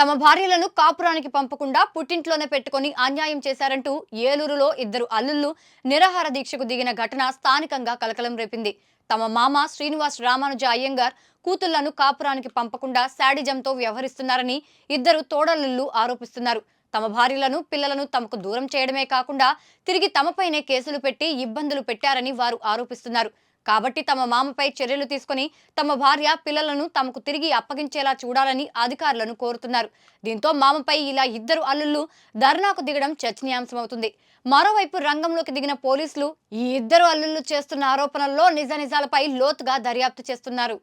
తమ భార్యలను కాపురానికి పంపకుండా పుట్టింట్లోనే పెట్టుకొని అన్యాయం చేశారంటూ ఏలూరులో ఇద్దరు అల్లుళ్ళు నిరాహార దీక్షకు దిగిన ఘటన స్థానికంగా కలకలం రేపింది. తమ మామ శ్రీనివాస్ రామానుజ అయ్యంగార్ కూతుళ్ళను కాపురానికి పంపకుండా శాడిజంతో వ్యవహరిస్తున్నారని ఇద్దరు తోడల్లుళ్ళు ఆరోపిస్తున్నారు. తమ భార్యలను పిల్లలను తమకు దూరం చేయడమే కాకుండా తిరిగి తమపైనే కేసులు పెట్టి ఇబ్బందులు పెట్టారని వారు ఆరోపిస్తున్నారు. కాబట్టి తమ మామపై చర్యలు తీసుకొని తమ భార్య పిల్లలను తమకు తిరిగి అప్పగించేలా చూడాలని అధికారులను కోరుతున్నారు. దీంతో మామపై ఇలా ఇద్దరు అల్లుళ్ళు ధర్నాకు దిగడం చర్చనీయాంశమవుతుంది. మరోవైపు రంగంలోకి దిగిన పోలీసులు ఈ ఇద్దరు అల్లుళ్ళు చేస్తున్న ఆరోపణల్లో నిజ నిజాలపై లోతుగా దర్యాప్తు చేస్తున్నారు.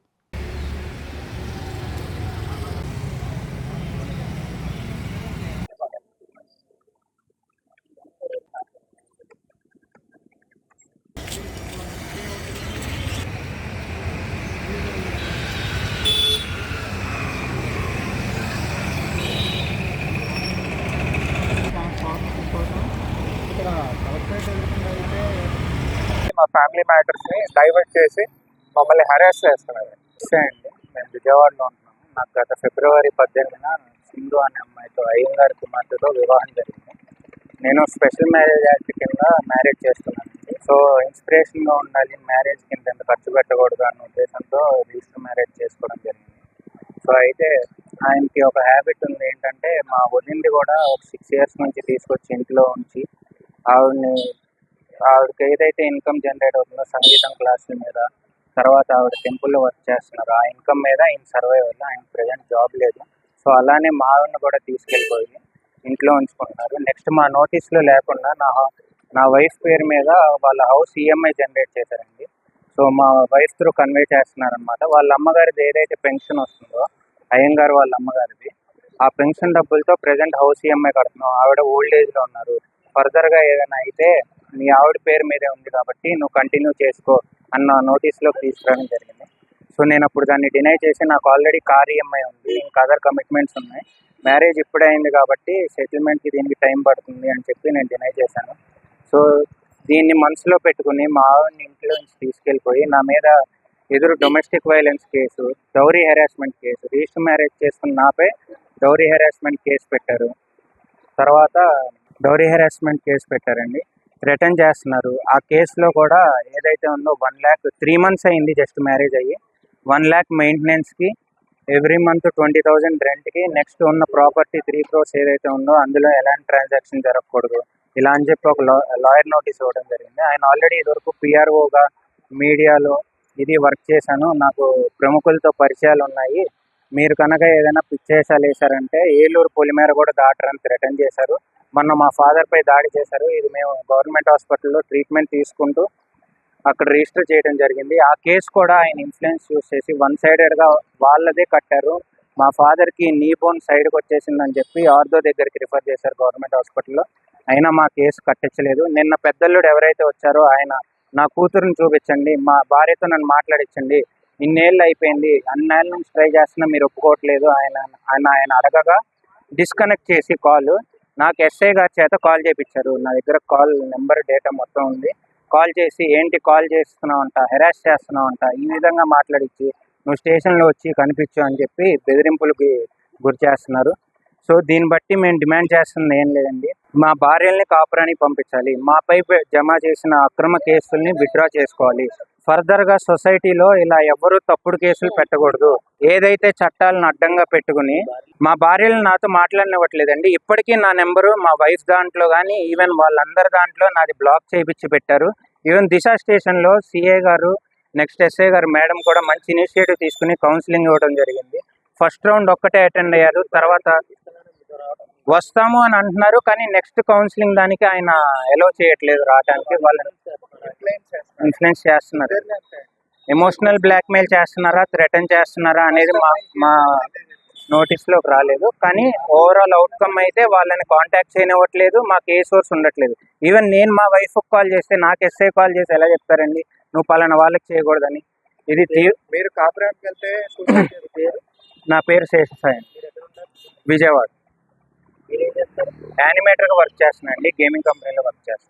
ఫ్యామిలీ మ్యాటర్స్ని డైవర్ట్ చేసి మమ్మల్ని హెరాస్ చేస్తున్నారు. సరే అండి. మేము విజయవాడలో ఉంటున్నాము. నాకు గత ఫిబ్రవరి పద్దెనిమిదిన సింధు అనే అమ్మాయితో అయ్యంగారి కుమార్తెతో వివాహం జరిగింది. నేను స్పెషల్ మ్యారేజ్ యాక్ట్ కింద మ్యారేజ్ చేస్తున్నాను. సో ఇన్స్పిరేషన్గా ఉండాలి మ్యారేజ్ కింద ఎంత ఖర్చు పెట్టకూడదు అన్న ఉద్దేశంతో రిజిస్టర్ మ్యారేజ్ చేసుకోవడం జరిగింది. సో అయితే ఆయనకి ఒక హ్యాబిట్ ఉంది ఏంటంటే మా వదింది కూడా ఒక సిక్స్ ఇయర్స్ నుంచి తీసుకొచ్చి ఇంట్లో ఉంచి ఆవిడని ఆవిడకి ఏదైతే ఇన్కమ్ జనరేట్ అవుతుందో సంగీతం క్లాసుల మీద తర్వాత ఆవిడ టెంపుల్లో వర్క్ చేస్తున్నారు. ఆ ఇన్కమ్ మీద ఆయన సర్వైవల్ ఆయన ప్రజెంట్ జాబ్ లేదు. సో అలానే మా ఆవిడని కూడా తీసుకెళ్ళిపోయి ఇంట్లో ఉంచుకుంటున్నారు. నెక్స్ట్ మా నోటీస్లో లేకుండా నా నా వైఫ్ పేరు మీద వాళ్ళ హౌస్ ఈఎంఐ జనరేట్ చేశారండి. సో మా వైఫ్ త్రూ కన్వే చేస్తున్నారనమాట వాళ్ళ అమ్మగారిది ఏదైతే పెన్షన్ వస్తుందో అయ్యంగారు వాళ్ళ అమ్మగారిది ఆ పెన్షన్ డబ్బులతో ప్రజెంట్ హౌస్ ఈఎంఐ కడుతున్నాం. ఆవిడ ఓల్డ్ ఏజ్లో ఉన్నారు. ఫర్దర్గా ఏదైనా అయితే మీ ఆవిడ పేరు మీదే ఉంది కాబట్టి నువ్వు కంటిన్యూ చేసుకో అన్న నోటీస్లో తీసుకురావడం జరిగింది. సో నేను అప్పుడు దాన్ని డినై చేసి నాకు ఆల్రెడీ కార్ ఈఎంఐ ఉంది ఇంకా అదర్ కమిట్మెంట్స్ ఉన్నాయి. మ్యారేజ్ ఇప్పుడే అయింది కాబట్టి సెటిల్మెంట్కి దీనికి టైం పడుతుంది అని చెప్పి నేను డినై చేశాను. సో దీన్ని మనసులో పెట్టుకుని మా ఆవిడని ఇంట్లో నుంచి తీసుకెళ్ళిపోయి నా మీద ఎదురు domestic violence case dowry harassment case register marriage చేసుకున్న నాపై డౌరీ హెరాస్మెంట్ కేసు పెట్టారు. తర్వాత డౌరీ హెరాస్మెంట్ కేసు పెట్టారండి. రిటర్న్ చేస్తున్నారు. ఆ కేసులో కూడా ఏదైతే ఉందో వన్ ల్యాక్ త్రీ మంత్స్ అయింది జస్ట్ మ్యారేజ్ అయ్యి. వన్ ల్యాక్ మెయింటెనెన్స్కి ఎవ్రీ మంత్ ట్వంటీ థౌజండ్ రెంట్కి నెక్స్ట్ ఉన్న ప్రాపర్టీ త్రీ క్రోర్స్ ఏదైతే ఉందో అందులో ఎలాంటి ట్రాన్సాక్షన్ జరగకూడదు. ఇలా అని చెప్పి ఒక లాయర్ నోటీస్ ఇవ్వడం జరిగింది. ఆయన ఆల్రెడీ ఇదివరకు పిఆర్ఓగా మీడియాలో ఇది వర్క్ చేశాను. నాకు ప్రముఖులతో పరిచయాలు ఉన్నాయి. మీరు కనుక ఏదైనా పిచ్చేసాలు వేశారంటే ఏలూరు పొలిమేర కూడా దాటరని రిటర్న్ చేశారు. మొన్న మా ఫాదర్ పై దాడి చేశారు. ఇది మేము గవర్నమెంట్ హాస్పిటల్లో ట్రీట్మెంట్ తీసుకుంటూ అక్కడ రిజిస్టర్ చేయడం జరిగింది. ఆ కేసు కూడా ఆయన ఇన్ఫ్లుయెన్స్ యూస్ చేసి వన్ సైడెడ్గా వాళ్ళదే కట్టారు. మా ఫాదర్కి నీ బోన్ సైడ్కి వచ్చేసిందని చెప్పి ఆర్థో దగ్గరికి రిఫర్ చేశారు గవర్నమెంట్ హాస్పిటల్లో. అయినా మా కేసు కట్టించలేదు. నిన్న పెద్దల్లుడు ఎవరైతే వచ్చారో ఆయన నా కూతురుని చూపించండి. మా భార్యతో నన్ను మాట్లాడించండి ఇన్నేళ్ళు అయిపోయింది. అన్నేళ్ళ నుంచి ట్రై చేస్తున్నా మీరు ఒప్పుకోవట్లేదు. ఆయన ఆయన ఆయన అడగగా డిస్కనెక్ట్ చేసి కాల్. నాకు ఎస్ఐ గారి చేత కాల్ చేయించారు నా దగ్గర కాల్ నెంబర్ డేటా మొత్తం ఉంది. కాల్ చేసి ఏంటి కాల్ చేస్తున్నావు అంట హెరాస్ చేస్తున్నావు అంట ఈ విధంగా మాట్లాడించి నువ్వు స్టేషన్లో వచ్చి కనిపించు అని చెప్పి బెదిరింపులకి గురి చేస్తున్నారు. సో దీన్ని బట్టి మేము డిమాండ్ చేస్తుంది ఏం లేదండి. మా భార్యల్ని కాపురానికి పంపించాలి. మాపై జమ చేసిన అక్రమ కేసుల్ని విత్డ్రా చేసుకోవాలి. ఫర్దర్గా సొసైటీలో ఇలా ఎవరు తప్పుడు కేసులు పెట్టకూడదు. ఏదైతే చట్టాలను అడ్డంగా పెట్టుకుని మా భార్యలు నాతో మాట్లాడనివ్వట్లేదండి. ఇప్పటికీ నా నెంబరు మా వైఫ్ దాంట్లో కానీ ఈవెన్ వాళ్ళందరి దాంట్లో నాది బ్లాక్ చేయించి పెట్టారు. ఈవెన్ దిశ స్టేషన్లో CA garu next SA garu madam కూడా మంచి ఇనిషియేటివ్ తీసుకుని కౌన్సిలింగ్ ఇవ్వడం జరిగింది. ఫస్ట్ రౌండ్ ఒక్కటే అటెండ్ అయ్యారు. తర్వాత వస్తాము అని అంటున్నారు కానీ నెక్స్ట్ కౌన్సిలింగ్ దానికి ఆయన ఎలో చేయట్లేదు రావడానికి వాళ్ళని ఇన్ఫ్లుయెన్స్ చేస్తున్నారు. ఎమోషనల్ బ్లాక్మెయిల్ చేస్తున్నారా థ్రెటన్ చేస్తున్నారా అనేది మా మా నోటీస్లోకి రాలేదు. కానీ ఓవరాల్ అవుట్కమ్ అయితే వాళ్ళని కాంటాక్ట్ చేయనివ్వట్లేదు మాకు ఏ సోర్స్ ఉండట్లేదు. ఈవెన్ నేను మా వైఫ్ కాల్ చేస్తే నాకు ఎస్ఐ కాల్ చేసి ఎలా చెప్తారండి? నువ్వు పలానా వాళ్ళకి చేయకూడదని. ఇది మీరు కాపురానికి వెళ్తే నా పేరు శేషసాయి విజయవాడ. యానిమేటర్గా వర్క్ చేస్తున్నాను అండి గేమింగ్ కంపెనీలో వర్క్ చేస్తాను